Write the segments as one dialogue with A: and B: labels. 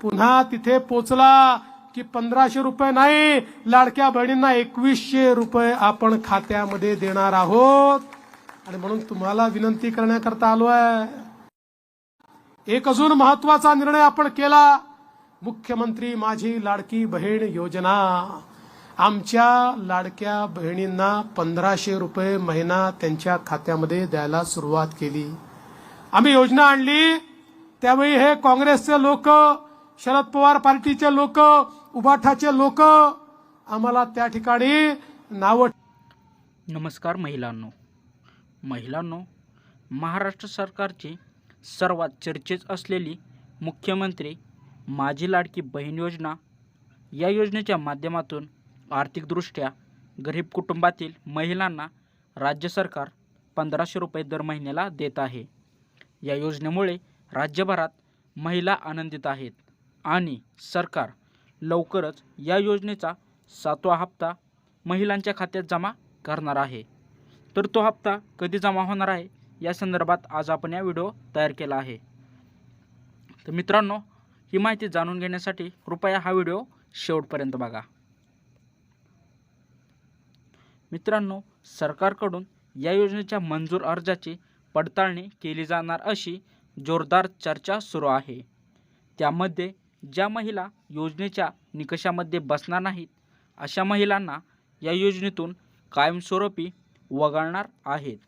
A: पुन्हा तिथे पोचला की पंधराशे रुपये नाही लाडक्या बहिणींना एकवीसशे रुपये आपण खात्यामध्ये देणार आहोत. आणि म्हणून तुम्हाला विनंती करण्याकरता आलो आहे. एक अजून महत्त्वाचा निर्णय आपण केला. मुख्यमंत्री माझी लाडकी बहीण योजना. आमच्या लाडक्या बहिणींना पंधराशे रुपये महिना त्यांच्या खात्यामध्ये द्यायला सुरुवात केली. आम्ही योजना आणली. त्यावेळी हे काँग्रेसचे लोक शरद पवार पार्टीचे लोक उभाठाचे लोक आम्हाला त्या ठिकाणी नावं
B: नमस्कार महिलांनो. महिलांनो महाराष्ट्र सरकारची सर्वात चर्चेत असलेली मुख्यमंत्री माझी लाडकी बहीण योजना या योजनेच्या माध्यमातून आर्थिकदृष्ट्या गरीब कुटुंबातील महिलांना राज्य सरकार पंधराशे रुपये दर महिन्याला देत आहे. या योजनेमुळे राज्यभरात महिला आनंदित आहेत. आणि सरकार लवकरच या योजनेचा सातवा हप्ता महिलांच्या खात्यात जमा करणार आहे. तर तो हप्ता कधी जमा होणार आहे? या संदर्भात आज आपण या व्हिडिओ तयार केला आहे. तर मित्रांनो ही माहिती जाणून घेण्यासाठी कृपया हा व्हिडिओ शेवटपर्यंत बघा. मित्रांनो सरकारकडून या योजनेच्या मंजूर अर्जाची पडताळणी केली जाणार अशी जोरदार चर्चा सुरू आहे. त्यामध्ये ज्या महिला योजनेच्या निकषामध्ये बसणार नाहीत अशा महिलांना या योजनेतून कायमस्वरूपी वगळणार आहेत.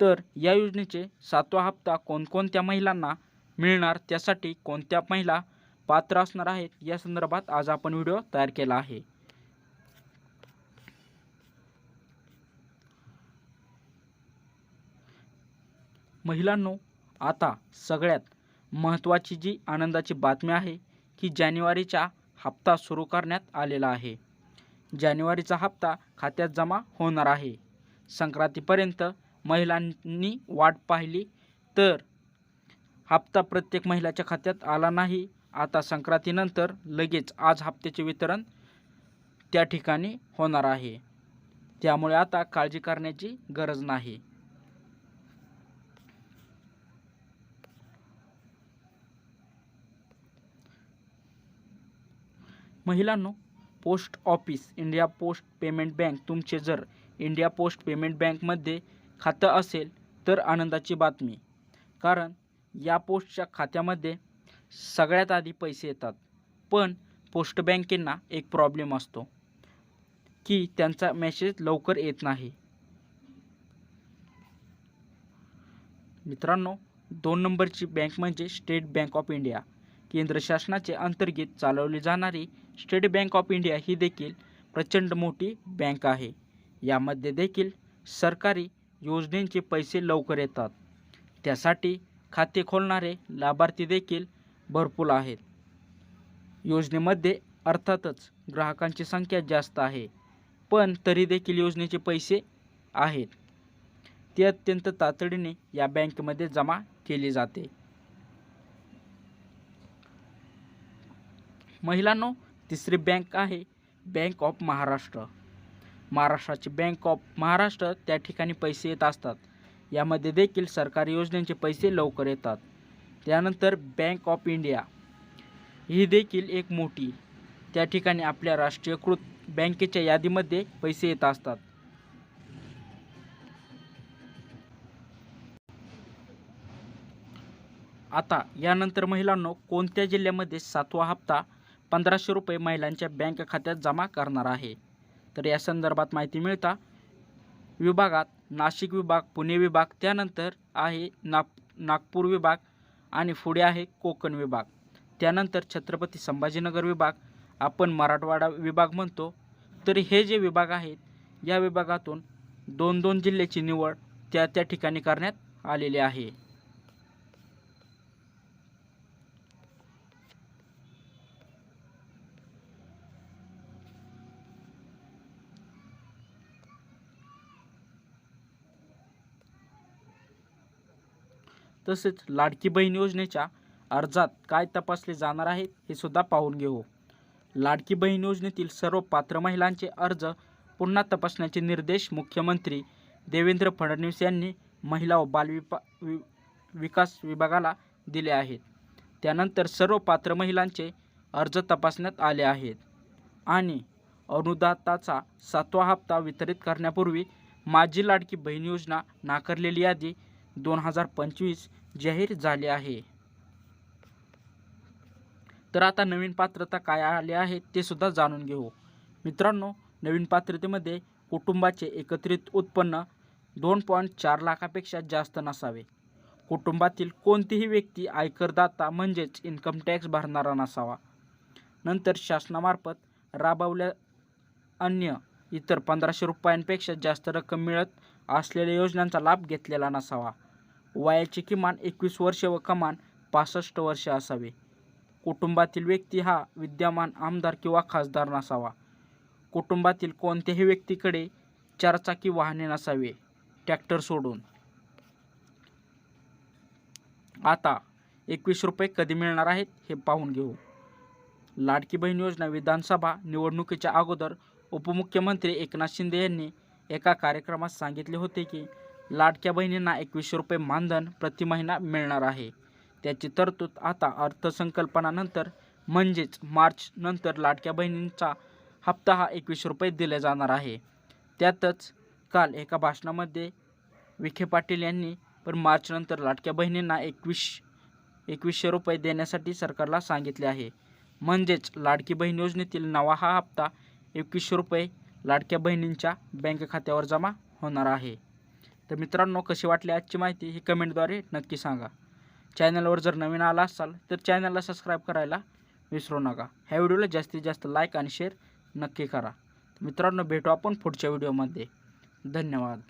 B: तर या योजनेचे सातवा हप्ता कोणकोणत्या महिलांना मिळणार त्यासाठी कोणत्या महिला पात्र असणार आहेत या संदर्भात आज आपण व्हिडिओ तयार केला आहे. महिलांनो आता सगळ्यात महत्त्वाची जी आनंदाची बातमी आहे की जानेवारीचा हप्ता सुरू करण्यात आलेला आहे. जानेवारीचा हप्ता खात्यात जमा होणार आहे. संक्रांतीपर्यंत महिलांनी वाट पाहिली तर हप्ता प्रत्येक महिलाच्या खात्यात आला नाही. आता संक्रांतीनंतर लगेच आज हप्त्याचे वितरण त्या ठिकाणी होणार आहे. त्यामुळे आता काळजी करण्याची गरज नाही. महिलांनो post office India post payment bank तुमचे जर इंडिया पोस्ट पेमेंट बँकमध्ये खातं असेल तर आनंदाची बातमी. कारण या पोस्टच्या खात्यामध्ये सगळ्यात आधी पैसे येतात. पण पोस्ट बँकेंना एक प्रॉब्लेम असतो की त्यांचा मेसेज लवकर येत नाही. मित्रांनो दोन नंबरची बँक म्हणजे स्टेट बँक ऑफ इंडिया केंद्र शासनाचे अंतर्गत चालवली जाणारी स्टेट बँक ऑफ इंडिया ही देखील प्रचंड मोठी बँक आहे. यामध्ये देखील सरकारी योजनेचे पैसे लवकर येतात. त्यासाठी खाते खोलणारे लाभार्थी देखील भरपूर आहेत. योजनेमध्ये अर्थातच ग्राहकांची संख्या जास्त आहे पण तरी देखील योजनेचे पैसे आहेत. ते अत्यंत तातडीने या बँकेमध्ये जमा केले जाते. महिलांनो तिसरी बँक आहे बँक ऑफ महाराष्ट्र. महाराष्ट्राची बँक ऑफ महाराष्ट्र त्या ठिकाणी पैसे येत असतात. यामध्ये देखील सरकारी योजनेचे पैसे लवकर येतात. त्यानंतर बँक ऑफ इंडिया. ही देखील एक मोठी त्या ठिकाणी आपल्या राष्ट्रीयकृत बँकेच्या यादीमध्ये पैसे येत असतात. आता यानंतर महिलांनो कोणत्या जिल्ह्यामध्ये सातवा हप्ता पंधराशे रुपये महिलांच्या बँक खात्यात जमा करणार आहे. तर या संदर्भात माहिती मिळता विभागात नाशिक विभाग पुणे विभाग त्यानंतर आहे नाग नागपूर विभाग आणि पुढे आहे कोकण विभाग. त्यानंतर छत्रपती संभाजीनगर विभाग आपण मराठवाडा विभाग म्हणतो. तर हे जे विभाग आहेत या विभागातून दोन दोन जिल्ह्याची निवड त्या त्या ठिकाणी करण्यात आलेली आहे. तसेच लाडकी बहीण योजनेच्या अर्जात काय तपासले जाणार आहे हे सुद्धा पाहून घेऊ. लाडकी बहीण योजनेतील सर्व पात्र महिलांचे अर्ज पुन्हा तपासण्याचे निर्देश मुख्यमंत्री देवेंद्र फडणवीस यांनी महिला व बालविपा वि विकास विभागाला दिले आहेत. त्यानंतर सर्व पात्र महिलांचे अर्ज तपासण्यात आले आहेत. आणि अनुदाताचा सातवा हप्ता वितरित करण्यापूर्वी माझी लाडकी बहीण योजना नाकारलेली यादी दोन हजार पंचवीस जाहीर झाले आहे. तर आता नवीन पात्रता काय आले आहे ते सुद्धा जाणून घेऊ. मित्रांनो नवीन पात्रतेमध्ये कुटुंबाचे एकत्रित उत्पन्न दोन पॉईंट चार लाखापेक्षा जास्त नसावे. कुटुंबातील कोणतीही व्यक्ती आयकरदाता म्हणजेच इन्कम टॅक्स भरणारा नसावा. नंतर शासनामार्फत राबवल्या अन्य इतर पंधराशे रुपयांपेक्षा जास्त रक्कम मिळत असलेल्या योजनांचा लाभ घेतलेला नसावा. वयाची किमान एकवीस वर्षे व कमान पासष्ट वर्षे असावे. कुटुंबातील व्यक्ती हा विद्यमान आमदार किंवा खासदार नसावा. कुटुंबातील कोणत्याही व्यक्तीकडे चारचाकी वाहने नसावे. ट्रॅक्टर सोडून. आता एकवीस रुपये कधी मिळणार आहेत हे पाहून घेऊ. लाडकी बहीण योजना विधानसभा निवडणुकीच्या अगोदर उपमुख्यमंत्री एकनाथ शिंदे यांनी एका कार्यक्रमात सांगितले होते की लाडक्या बहिणींना एकवीसशे रुपये मानधन प्रति महिना मिळणार आहे. त्याची तरतूद आता अर्थसंकल्पनानंतर म्हणजेच मार्च नंतर लाडक्या बहिणींचा हप्ता हा एकवीसशे रुपये दिले जाणार आहे. त्यातच काल एका भाषणामध्ये विखे पाटील यांनी पण मार्चनंतर लाडक्या बहिणींना एकवीस एकवीसशे रुपये देण्यासाठी सरकारला सांगितले आहे. म्हणजेच लाडकी बहीण योजनेतील नवा हा हप्ता एकवीसशे रुपये लाडक्या बहिणींच्या बँक खात्यावर जमा होणार आहे. तर मित्रांनो कशी वाटली आजची माहिती ही कमेंटद्वारे नक्की सांगा. चॅनलवर जर नवीन आला असाल तर चॅनलला सबस्क्राईब करायला विसरू नका. ह्या व्हिडिओला जास्तीत जास्त लाईक आणि शेअर नक्की करा. मित्रांनो भेटू आपण पुढच्या व्हिडिओमध्ये. धन्यवाद.